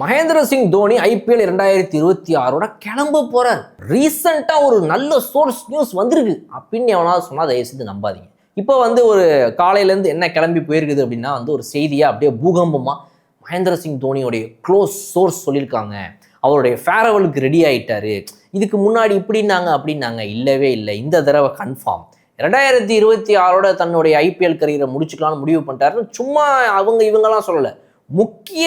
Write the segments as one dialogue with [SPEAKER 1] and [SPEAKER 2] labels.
[SPEAKER 1] Mahendra Singh Dhoni IPL இரண்டாயிரத்தி இருபத்தி ஆறோட கிளம்ப போறார். ரீசெண்டாக ஒரு நல்ல சோர்ஸ் நியூஸ் வந்திருக்கு. அப்படின்னு எவனாவது சொன்னால் தயவு செய்து நம்பாதீங்க. இப்போ வந்து ஒரு காலையிலேருந்து என்ன கிளம்பி போயிருக்குது அப்படின்னா வந்து ஒரு செய்தியாக அப்படியே பூகம்பமாக மகேந்திர சிங் தோனியோடைய க்ளோஸ் சோர்ஸ் சொல்லியிருக்காங்க. அவருடைய ஃபேரவலுக்கு ரெடி ஆகிட்டாரு இதுக்கு முன்னாடி இப்படின்னாங்க அப்படின்னாங்க. இல்லவே இல்லை. இந்த தடவை கன்ஃபார்ம் ரெண்டாயிரத்தி இருபத்தி ஆறோட தன்னுடைய ஐபிஎல் கரியரை முடிச்சுக்கலாம்னு முடிவு பண்ணிட்டாருன்னு சும்மா அவங்க இவங்கெல்லாம் சொல்லலை. முக்கிய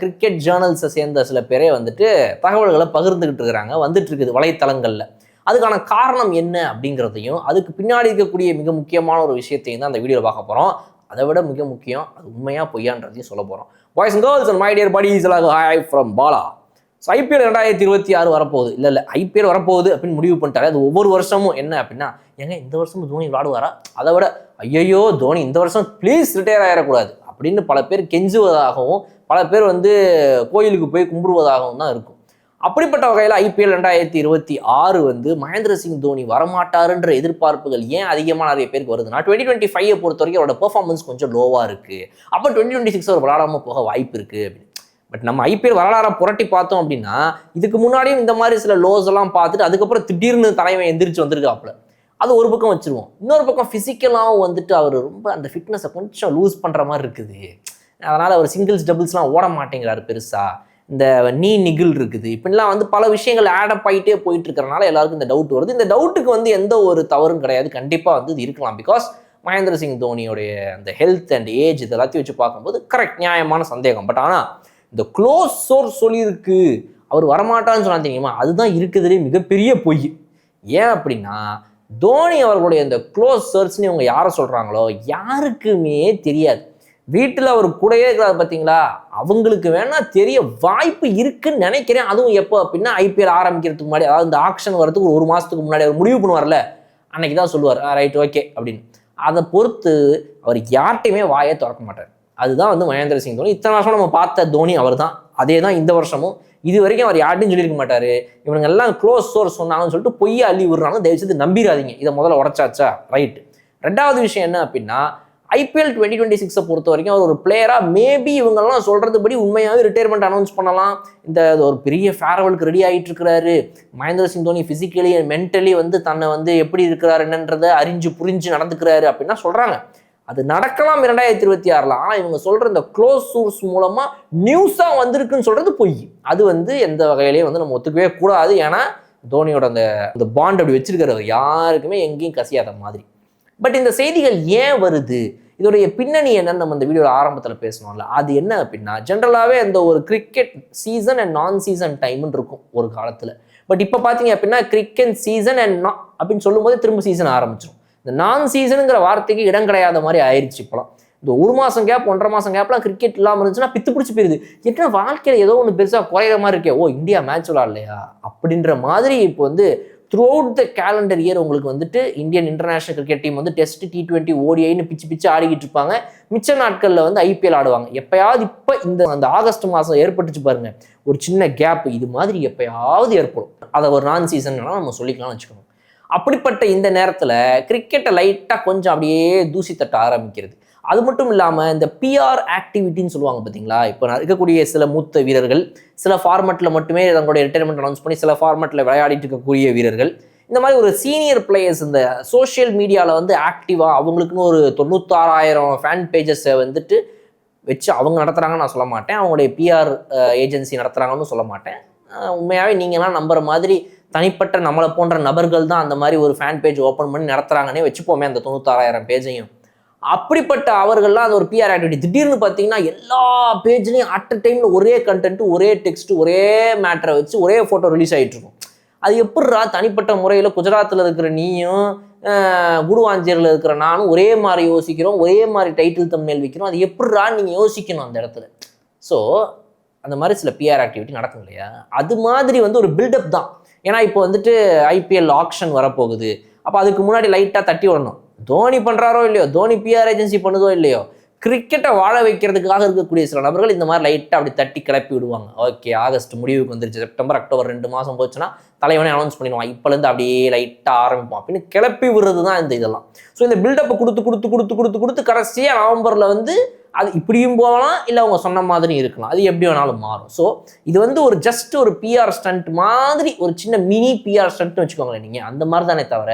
[SPEAKER 1] கிரிக்கெட் ஜேர்னல்ஸை சேர்ந்த சில பேரே வந்துட்டு தகவல்களை பகிர்ந்துக்கிட்டு இருக்கிறாங்க. வந்துட்டு இருக்குது வலைத்தளங்களில். அதுக்கான காரணம் என்ன அப்படிங்கிறதையும் அதுக்கு பின்னாடி இருக்கக்கூடிய மிக முக்கியமான ஒரு விஷயத்தையும் தான் அந்த வீடியோவில் பார்க்க போகிறோம் அதை விட மிக முக்கியம் அது உண்மையாக பொய்யான்றதையும் சொல்ல போகிறோம் boys and girls and my dear buddies எல்லாம் hi from Bala. So IPL ரெண்டாயிரத்தி இருபத்தி ஆறு வரப்போகுது. இல்லை இல்லை ஐபிஎல் வரப்போகுது அப்படின்னு முடிவு பண்ணிட்டாரு அது ஒவ்வொரு வருஷமும் என்ன அப்படின்னா ஏங்க இந்த வருஷமும் தோனி விளாடுவாரா அதை விட ஐயையோ தோனி இந்த வருஷம் ப்ளீஸ் ரிட்டையர் ஆகிடக்கூடாது அப்படின்னு பல பேர் கெஞ்சுவதாகவும் பல பேர் வந்து கோயிலுக்கு போய் கும்பிடுவதாகவும் தான் இருக்கும். அப்படிப்பட்ட வகையில் ஐபிஎல் ரெண்டாயிரத்தி இருபத்தி ஆறு வந்து மகேந்திர சிங் தோனி வரமாட்டாருன்ற எதிர்பார்ப்புகள் ஏன் அதிகமாக நிறைய பேருக்கு வருதுன்னா டுவெண்ட்டி டுவெண்ட்டி ஃபைவ் பொறுத்த வரைக்கும் அவரோட பெர்ஃபார்மன்ஸ் கொஞ்சம் லோவாக இருக்குது அப்போ டுவெண்ட்டி டுவெண்ட்டி சிக்ஸ் அவர் விளாடாமல் போக வாய்ப்பு இருக்குது அப்படின்னு. பட் நம்ம ஐபிஎல் வரலாறை புரட்டி பார்த்தோம் அப்படின்னா இதுக்கு முன்னாடியும் இந்த மாதிரி சில லோஸ் எல்லாம் பார்த்துட்டு அதுக்கப்புறம் திடீர்னு தலைவன் எந்திரிச்சு வந்திருக்காப்புல. அது ஒரு பக்கம் வச்சிருவோம். இன்னொரு பக்கம் ஃபிசிக்கலாகவும் வந்துட்டு அவர் ரொம்ப அந்த ஃபிட்னஸை கொஞ்சம் லூஸ் பண்ணுற மாதிரி இருக்குது. அதனால் அவர் சிங்கிள்ஸ் டபுள்ஸ்லாம் ஓட மாட்டேங்கிறாரு பெருசாக இந்த நீ நிகில் இருக்குது. இப்படிலாம் வந்து பல விஷயங்கள் ஆடப் ஆகிட்டே போயிட்டு இருக்கிறனால எல்லாருக்கும் இந்த டவுட் வருது. இந்த டவுட்டுக்கு வந்து எந்த ஒரு தவறும் கிடையாது. கண்டிப்பாக வந்து இது இருக்கலாம். பிகாஸ் மகேந்திர சிங் தோனியோடைய அந்த ஹெல்த் அண்ட் ஏஜ் இது எல்லாத்தையும் வச்சு பார்க்கும்போது கரெக்ட் நியாயமான சந்தேகம். பட் ஆனால் இந்த க்ளோஸ் சோர்ஸ் சொல்லியிருக்கு. அவர் வரமாட்டான்னு சொன்னா தெரியுமா? அதுதான் இருக்கிறதுலே மிகப்பெரிய பொய். ஏன் அப்படின்னா தோனி அவர்களுடைய இந்த க்ளோஸ் சர்ச்னு இவங்க யாரை சொல்கிறாங்களோ யாருக்குமே தெரியாது. வீட்டில் அவர் கூடயே இருக்கிறார் பார்த்தீங்களா அவங்களுக்கு வேணால் தெரிய வாய்ப்பு இருக்குன்னு நினைக்கிறேன். அதுவும் எப்போ அப்படின்னா ஐபிஎல் ஆரம்பிக்கிறதுக்கு முன்னாடி அதாவது இந்த ஆக்ஷன் வரதுக்கு ஒரு மாதத்துக்கு முன்னாடி அவர் முடிவு பண்ணுவார்ல? அன்னைக்கு தான் சொல்லுவார் ரைட் ஓகே அப்படின்னு. அதை பொறுத்து அவர் யார்கிட்டையுமே வாயை திறக்க மாட்டார். அதுதான் வந்து மகேந்திர சிங் தோனி. இத்தனை வருஷம் நம்ம பார்த்த தோனி அவர் தான் அதே தான் இந்த வருஷமும். இது வரைக்கும் அவர் யார்ட்டையும் சொல்லியிருக்க மாட்டாரு. இவனுங்க எல்லாம் க்ளோஸ் சோர்ஸ் சொன்னாங்கன்னு சொல்லிட்டு பொய்யை அள்ளி விடுறாங்க தயவு செய்து நம்பிடாதீங்க இதை முதல்ல உடச்சாச்சா? ரைட் ரெண்டாவது விஷயம் என்ன அப்படின்னா ஐபிஎல் டுவெண்ட்டி டுவெண்ட்டி சிக்ஸை பொறுத்த வரைக்கும் அவர் ஒரு பிளேயராக மேபி இவங்கெல்லாம் சொல்கிறதுபடி உண்மையாகவே ரிட்டையர்மெண்ட் அனௌன்ஸ் பண்ணலாம். இந்த ஒரு பெரிய ஃபேர்வெலுக்கு ரெடி ஆகிட்டு இருக்கிறாரு. Mahendra Singh Dhoni physically and mentally வந்து தன்னை வந்து எப்படி இருக்கிறாரு என்னன்றதை அறிஞ்சு புரிஞ்சு நடந்துக்கிறாரு அப்படின்னா சொல்கிறாங்க அது நடக்கலாம் இரண்டாயிரத்தி இருபத்தி ஆறில். ஆனால் இவங்க சொல்கிற இந்த க்ளோஸ் சோர்ஸ் மூலமாக நியூஸாக வந்திருக்குன்னு சொல்கிறது பொய். அது வந்து எந்த வகையிலையும் வந்து நம்ம ஒத்துக்கவே கூடாது. ஏன்னா தோனியோட அந்த அந்த பாண்ட் அப்படி வச்சிருக்கிறது யாருக்குமே எங்கேயும் கசியாத மாதிரி. பட் இந்த செய்திகள் ஏன் வருது? இதோடைய பின்னணி என்னன்னு நம்ம இந்த வீடியோட ஆரம்பத்தில் பேசணும்ல. அது என்ன அப்படின்னா ஜென்ரலாகவே அந்த ஒரு cricket season and non season டைம்னு இருக்கும் ஒரு காலத்தில். பட் இப்போ பார்த்தீங்க அப்படின்னா கிரிக்கெட் சீசன் அண்ட் நான் அப்படின்னு சொல்லும்போது திரும்ப சீசன் ஆரம்பிச்சிடும் இந்த நான் சீசனுங்கிற வார்த்தைக்கு இடம் கிடையாத மாதிரி ஆயிடுச்சு இப்போலாம். இந்த ஒரு மாதம் கேப் ஒன்றரை மாதம் கேப்லாம் கிரிக்கெட் இல்லாமல் இருந்துச்சுன்னா பித்து பிடிச்சி போயிருது. என்ன வாழ்க்கையில் ஏதோ ஒன்று பெருசாக குறையிற மாதிரி இருக்கே. ஓ இந்தியா மேட்ச் விளாட்லையா அப்படின்ற மாதிரி இப்போ வந்து throughout the calendar year உங்களுக்கு வந்துட்டு இந்தியன் இன்டர்நேஷனல் கிரிக்கெட் டீம் வந்து டெஸ்ட் டி டுவெண்ட்டி ஓடிஐன்னு பிச்சு பிச்சு ஆடிக்கிட்டு இருப்பாங்க. மிச்ச நாட்களில் வந்து ஐபிஎல் ஆடுவாங்க. எப்பயாவது இப்போ இந்த அந்த ஆகஸ்ட் மாதம் ஏற்பட்டுச்சு பாருங்க. ஒரு சின்ன கேப் இது மாதிரி எப்பயாவது ஏற்படும். அதை ஒரு நான் சீசன்லாம் நம்ம சொல்லிக்கலாம்னு வச்சுக்கணும். அப்படிப்பட்ட இந்த நேரத்தில் கிரிக்கெட்டை லைட்டாக கொஞ்சம் அப்படியே தூசி தட்ட ஆரம்பிக்கிறது. அது மட்டும் இல்லாமல் இந்த பிஆர் ஆக்டிவிட்டின்னு சொல்லுவாங்க பார்த்தீங்களா இப்போ நான் இருக்கக்கூடிய சில மூத்த வீரர்கள் சில ஃபார்மெட்டில் மட்டுமே தங்களுடைய ரிட்டைர்மெண்ட் அனௌன்ஸ் பண்ணி சில ஃபார்மெட்டில் விளையாடிட்டு இருக்கக்கூடிய வீரர்கள் இந்த மாதிரி ஒரு சீனியர் பிளேயர்ஸ் இந்த சோஷியல் மீடியாவில் வந்து ஆக்டிவாக அவங்களுக்குன்னு ஒரு தொண்ணூத்தாறாயிரம் ஃபேன் பேஜஸை வந்துட்டு வச்சு அவங்க நடத்துகிறாங்கன்னு நான் சொல்ல மாட்டேன். அவங்களுடைய பிஆர் ஏஜென்சி நடத்துகிறாங்கன்னு சொல்ல மாட்டேன். உண்மையாகவே நீங்களாம் நம்புற மாதிரி தனிப்பட்ட நம்மளை போன்ற நபர்கள் தான் அந்த மாதிரி ஒரு ஃபேன் பேஜ் ஓப்பன் பண்ணி நடத்துகிறாங்கன்னே வச்சுப்போமே அந்த தொண்ணூத்தாறாயிரம் பேஜையும் அப்படிப்பட்ட அவர்கள்லாம் அது ஒரு பிஆர் ஆக்டிவிட்டி திடீர்னு பார்த்தீங்கன்னா எல்லா பேஜ்லையும் அட் அ டைமில் ஒரே கண்டென்ட் ஒரே டெக்ஸ்ட் ஒரே மேட்டரை வச்சு ஒரே ஃபோட்டோ ரிலீஸ் ஆகிட்டு இருக்கும். அது எப்படிரா தனிப்பட்ட முறையில் குஜராத்தில் இருக்கிற நீயும் குடுவாஞ்சேரியில் இருக்கிற நானும் ஒரே மாதிரி யோசிக்கிறோம் ஒரே மாதிரி டைட்டில் தம்னேல் வைக்கிறோம். அது எப்படிரா நீங்கள் யோசிக்கணும் அந்த இடத்துல. ஸோ அந்த மாதிரி சில பிஆர் ஆக்டிவிட்டி நடக்கும் இல்லையா? அது மாதிரி வந்து ஒரு பில்டப் தான். ஏன்னா இப்போ வந்துட்டு ஐபிஎல் ஆக்ஷன் வரப்போகுது. அப்போ அதுக்கு முன்னாடி லைட்டாக தட்டி விடணும். தோனி பண்ணுறாரோ இல்லையோ? தோனி பிஆர் ஏஜென்சி பண்ணுதோ இல்லையோ? கிரிக்கெட்டை வாழ வைக்கிறதுக்காக இருக்கக்கூடிய சில நபர்கள் இந்த மாதிரி லைட்டாக அப்படி தட்டி கிளப்பி விடுவாங்க. ஓகே ஆகஸ்ட் முடிவுக்கு வந்துருச்சு. செப்டம்பர் அக்டோபர் ரெண்டு மாதம் போச்சுன்னா தலைவனே அனௌன்ஸ் பண்ணிடுவான். இப்போலேருந்து அப்படியே லைட்டாக ஆரம்பிப்போம் அப்படின்னு கிளப்பி விடுறது தான் இந்த இதெல்லாம். ஸோ இந்த பில்டப்பை கொடுத்து கொடுத்து கொடுத்து கொடுத்து கொடுத்து கடைசியாக நவம்பரில் வந்து அது இப்படியும் போகலாம் இல்லை அவங்க சொன்ன மாதிரி இருக்கலாம். அது எப்படி வேணாலும் மாறும். ஸோ இது வந்து ஒரு ஜஸ்ட் ஒரு பிஆர் ஸ்டண்ட் மாதிரி ஒரு சின்ன மினி பிஆர் ஸ்டண்ட்னு வச்சுக்கோங்களேன் நீங்கள் அந்த மாதிரி தானே தவிர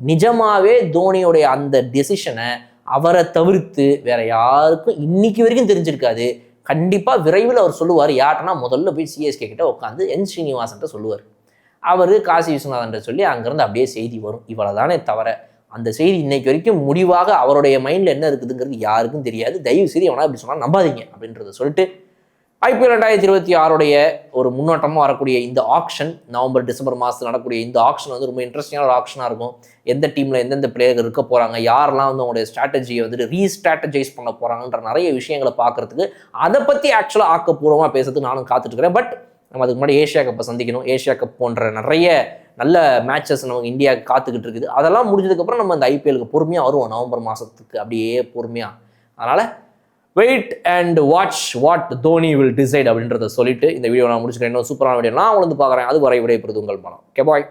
[SPEAKER 1] நிஜமாவே தோனியோடைய அந்த டெசிஷனை அவரை தவிர்த்து வேற யாருக்கும் இன்னைக்கு வரைக்கும் தெரிஞ்சிருக்காது. கண்டிப்பாக விரைவில் அவர் சொல்லுவார். யார்ட்டனா முதல்ல போய் சிஎஸ்கே கிட்ட உட்காந்து என் ஸ்ரீனிவாசன்ட்ட சொல்லுவார். அவர் காசி விஸ்வநாதன் சொல்லி அங்கேருந்து அப்படியே செய்தி வரும். இவ்வளவுதானே தவிர அந்த செய்தி இன்னைக்கு வரைக்கும் முடிவாக அவருடைய மைண்டில் என்ன இருக்குதுங்கிறது யாருக்கும் தெரியாது. தயவு செய்து எவனா இப்படி சொன்னால் நம்பாதீங்க அப்படின்றத சொல்லிட்டு ஐபிஎல் ரெண்டாயிரத்தி இருபத்தி ஆறுடைய ஒரு முன்னோட்டமாக வரக்கூடிய இந்த ஆக்ஷன் நவம்பர் டிசம்பர் மாதத்தில் நடக்கக்கூடிய இந்த ஆக்ஷன் வந்து ரொம்ப இன்ட்ரெஸ்டிங்கான ஒரு ஆக்ஷனாக இருக்கும். எந்த டீமில் எந்தெந்த பிளேயர் இருக்க போகிறாங்க யாரெல்லாம் வந்து அவங்களுடைய ஸ்ட்ராட்டஜியை வந்துட்டு ரீஸ்ட்ராட்டஜைஸ் பண்ண போகிறாங்கன்ற நிறைய விஷயங்களை பார்க்கறதுக்கு அதை பற்றி ஆக்சுவலாக ஆக்கப்பூர்வமாக பேசுறதுக்கு நானும் காத்துட்டு இருக்கிறேன். பட் நம்ம அதுக்கு முன்னாடி ஏஷியா கப்பை சந்திக்கணும். ஏஷியா கப் போன்ற நிறைய நல்ல மேட்சஸ் நமக்கு இந்தியாவுக்கு காத்துக்கிட்டு இருக்குது. அதெல்லாம் முடிஞ்சதுக்கப்புறம் நம்ம இந்த ஐபிஎலுக்கு பொறுமையாக வருவோம். நவம்பர் மாதத்துக்கு அப்படியே பொறுமையாக அதனால் wait and watch what Dhoni will decide அப்படின்றத சொல்லிட்டு இந்த வீடியோ நான் முடிச்சுக்கிறேன். இன்னும் சூப்பரான வீடியோ நான் வந்து பார்க்குறேன். அது வரை விடைபெறுது உங்கள் மனம். Okay bye